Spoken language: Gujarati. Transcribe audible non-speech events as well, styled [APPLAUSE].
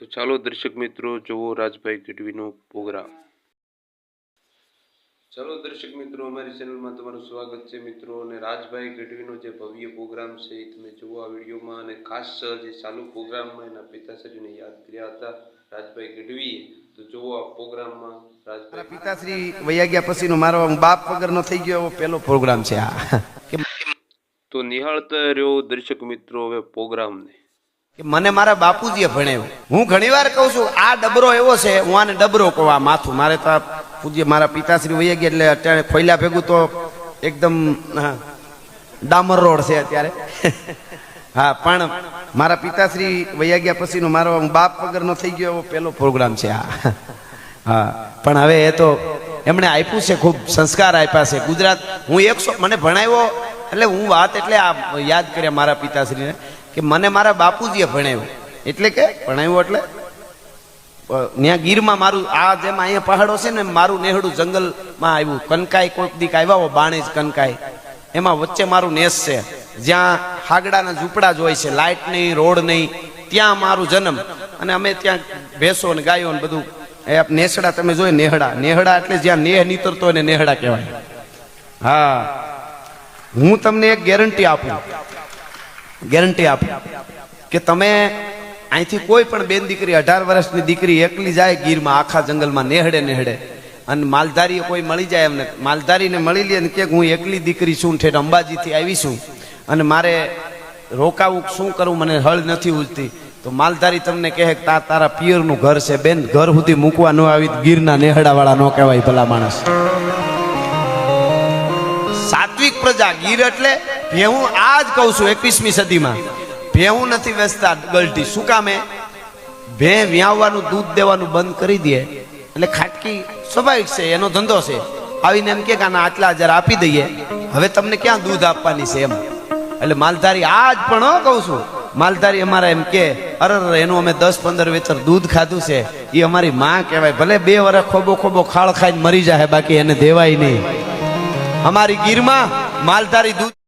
તો ચાલો દર્શક મિત્રો જુઓ રાજભાઈ ગઢવીનો પ્રોગ્રામ. ચાલો દર્શક મિત્રો અમારી ચેનલમાં તમારું સ્વાગત છે મિત્રો અને રાજભાઈ ગઢવીનો જે ભવ્ય પ્રોગ્રામ છે એ તમે જુઓ આ વિડીયોમાં અને ખાસ જે ચાલુ પ્રોગ્રામમાં એના પિતાશ્રીને યાદ કર્યા હતા રાજભાઈ ગઢવીએ. તો જુઓ આ પ્રોગ્રામમાં રાજભાઈ. પિતાશ્રી વૈયા ગયા પછીનો મારો બાપ વગરનો થઈ ગયો એવો પહેલો પ્રોગ્રામ છે આ. તો નિહાળતા રહ્યો દર્શક મિત્રો હવે પ્રોગ્રામને. કે મને મારા બાપુજીએ ભણાવ્યું હું ઘણીવાર કહું છું, આ ડબરો એવો છે, હું આને ડબરો કહું, આ માથું. મારે તો પૂજ્ય, મારા પિતાશ્રી વૈયા ગયા એટલે અત્યારે ખોઈલા ભેગું તો એકદમ ડામર રોડ છે અત્યારે. [LAUGHS] હા, પણ મારા પિતાશ્રી વૈયા ગયા પછીનો મારો બાપ વગરનો થઈ ગયો એવો પહેલો પ્રોગ્રામ છે આ. [LAUGHS] હા, પણ હવે એ તો એમણે આપ્યું છે, ખૂબ સંસ્કાર આપ્યા છે. ગુજરાત, હું એકસો, મને ભણાવ્યો એટલે હું વાત એટલે આ યાદ કર્યા મારા પિતાશ્રીને કે મને મારા બાપુજીએ ભણાવ્યું એટલે કે ભણાવ્યું એટલે? ત્યાં ગીરમાં મારું, આ જેમ અહીંયા પહાડો છે ને, મારું નેહડું જંગલમાં આવ્યું. કનકાઈ કોઈક દીક આવ્યા હોય, બાણેજ કનકાઈ. એમાં વચ્ચે મારું નેસ છે. જ્યાં હાગડાના ઝૂંપડા જ હોય છે લાઇટ નહીં, રોડ નહીં, ત્યાં મારું જન્મ. અને અમે ત્યાં ભેંસો ને ગાયો ને બધું. એ આપ નેસડા તમે જોઈ, નેહડા. નેહડા એટલે જ્યાં નેહ નીતરતો હોય ને નેહડા કહેવાય. હા. હું તમને એક ગેરંટી આપું. ગેરંટી આપું કે તમે અહીંથી કોઈ પણ બેન દીકરી અઢાર વર્ષની દીકરી એકલી જાય ગીરમાં, આખા જંગલમાં નેહડે નેહડે. અને માલધારીએ કોઈ મળી જાય એમને. માલધારીને મળી લે કે હું એકલી દીકરી છું ઠેઠ અંબાજીથી આવી છું. અને મારે રોકાવું શું કરવું મને હળ નથી ઉજતી તો માલધારી તમને કહે કે તાર પિયરનું ઘર છે બેન. ઘર સુધી મૂકવા ન આવી ગીરના નેહડાવાળા ન કહેવાય ભલા માણસ. સાત્વિક પ્રજા ગીર એટલે ભેહું, આ જ કહું છું એકવીસમી સદીમાં. ભેહું નથી વેચતા ગલટી. શું કામે? ભે વ્યાવવાનું દૂધ દેવાનું બંધ કરી દે. એટલે ખાટકી સ્વાભાવિક છે, એનો ધંધો છે. આવીને એમ કે આના આટલા હજાર આપી દઈએ. હવે તમને ક્યાં દૂધ આપવાની છે એમ? એટલે માલધારી આજ પણ હો કહું છું. માલધારી અમારા એમ કે, અરે એનું અમે દસ પંદર વેતર દૂધ ખાધું છે. એ અમારી માં કહેવાય. ભલે બે વર્ષ ખોબો ખોબો ખાળ ખાઈને મરી જાય બાકી એને દેવાય નહીં. અમારી ગીરમાં માલધારી દૂધ